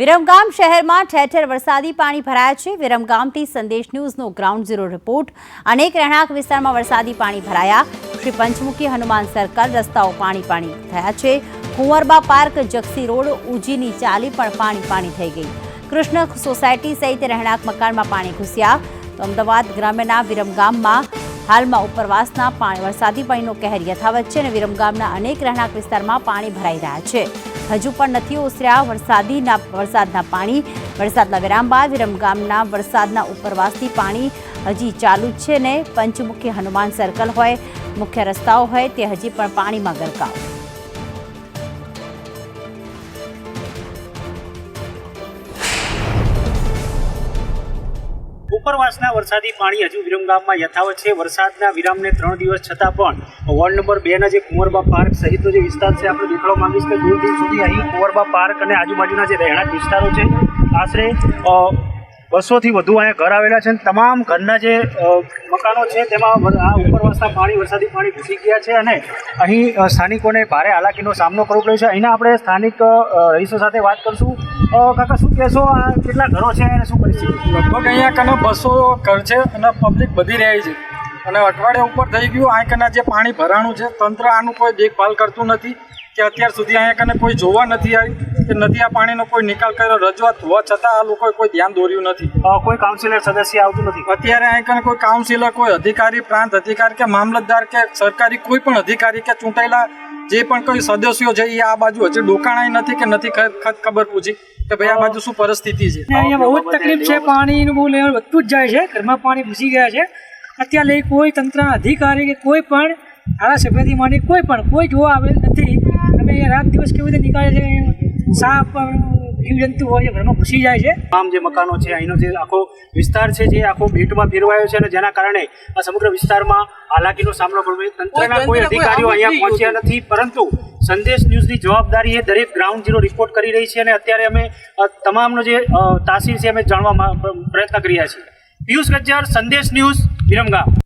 વિરમગામ શહેરમાં ઠેર ઠેર વરસાદી પાણી ભરાયા છે. વિરમગામથી સંદેશ ન્યૂઝનો ગ્રાઉન્ડ ઝીરો રિપોર્ટ. અનેક રહેણાંક વિસ્તારમાં વરસાદી પાણી ભરાયા. શ્રી પંચમુખી હનુમાન સર્કલ રસ્તાઓ પાણી પાણી થયા છે. કુંવરબા પાર્ક જક્ષી રોડ, ઉજીની ચાલી પણ પાણી પાણી થઈ ગઈ. કૃષ્ણ સોસાયટી સહિત રહેણાંક મકાનમાં પાણી ઘૂસ્યા. તો અમદાવાદ ગ્રામ્યના વિરમગામમાં હાલમાં ઉપરવાસના વરસાદી પાણીનો કહેર યથાવત છે અને વિરમગામના અનેક રહેણાંક વિસ્તારમાં પાણી ભરાઈ રહ્યા છે. હજુ પણ નથી ઓસર્યા. વરસાદીના, વરસાદના પાણી, વરસાદના વિરામ બાદ વિરમગામના વરસાદના ઉપરવાસથી પાણી હજી ચાલુ જ છે ને પંચમુખી હનુમાન સર્કલ હોય, મુખ્ય રસ્તાઓ હોય, તે હજી પણ પાણીમાં ગરકાવ. ઉપરવાસના વરસાદી પાણી હજુ વિરમગામમાં યથાવત છે. વરસાદના વિરામને ત્રણ દિવસ છતાં પણ વોર્ડ નંબર બેના જે કુંવરબા પાર્ક સહિતનો જે વિસ્તાર છે, આપણે દેખાડવા માંગીશ કે દૂર દૂર સુધી અહીં કુંવરબા પાર્ક અને આજુબાજુના જે રહેણાંક વિસ્તારો છે, આશરે બસોથી વધુ અહીંયા ઘર આવેલા છે અને તમામ ઘરના જે મકાનો છે, તેમાં આ ઉપર ઉપરવાસના પાણી, વરસાદી પાણી ઘૂસી ગયા છે અને અહીં સ્થાનિકોને ભારે હાલાકીનો સામનો કરવો પડ્યો છે. અહીંના આપણે સ્થાનિક રહીશો સાથે વાત કરશું. કાકા, શું કહેશો? આ કેટલા ઘરો છે અને શું પરિસ્થિતિ? લગભગ અહીંયા કને બસો ઘર છે અને પબ્લિક બધી રહે છે. અને અઠવાડિયા ઉપર થઈ ગયું આ કને જે પાણી ભરાણું છે તંત્ર આનું કોઈ દેખભાલ કરતું નથી કે અત્યાર સુધી અહીંયા કને કોઈ જોવા નથી આવી કે નથી આ પાણીનો કોઈ નિકાલ કર્યો. રજૂઆત હોવા છતાં આ લોકોએ કોઈ ધ્યાન દોર્યું નથી. કોઈ કાઉન્સિલર સદસ્ય આવતું નથી? અત્યારે અહીં કને કોઈ કાઉન્સિલર કોઈ અધિકારી પ્રાંત અધિકારી કે મામલતદાર કે સરકારી કોઈ પણ અધિકારી કે ચૂંટાયેલા જે પણ કોઈ સદસ્યો છે એ આ બાજુ હજી ડોકાણાય નથી કે નથી ખબર પૂછી કે ભાઈ આ બાજુ શું પરિસ્થિતિ છે. અહીંયા બહુ જ તકલીફ છે પાણીનું બહુ લેવલ વધતું જ જાય છે ઘરમાં પાણી ઘૂસી ગયા છે. અત્યારે લઈ કોઈ તંત્રના અધિકારી કે કોઈ પણ ધારાસભ્યથી માંડી કોઈ પણ કોઈ જોવા આવેલ નથી. અમે રાત દિવસ કેવી રીતે નીકળે છે સાપ જીવજંતુ હોય છે ઘરમાં ઘૂસી જાય છે. આમ જે મકાનો છે અહીંનો જે આખો વિસ્તાર છે જે આખો બેટમાં ફેરવાયો છે અને જેના કારણે આ સમગ્ર વિસ્તારમાં હાલાકીનો સામનો કરવો પડ્યો. તંત્રના કોઈ અધિકારીઓ અહીંયા પહોંચ્યા નથી પરંતુ સંદેશ ન્યૂઝની જવાબદારી એ દરેક ગ્રાઉન્ડ ઝીરો રિપોર્ટ કરી રહી છે અને અત્યારે અમે તમામનો જે તાસીર છે અમે જાણવા પ્રયત્ન કરી રહ્યા છીએ. પિયુષ ગજ્જર સંદેશ ન્યૂઝ. વિરમગામ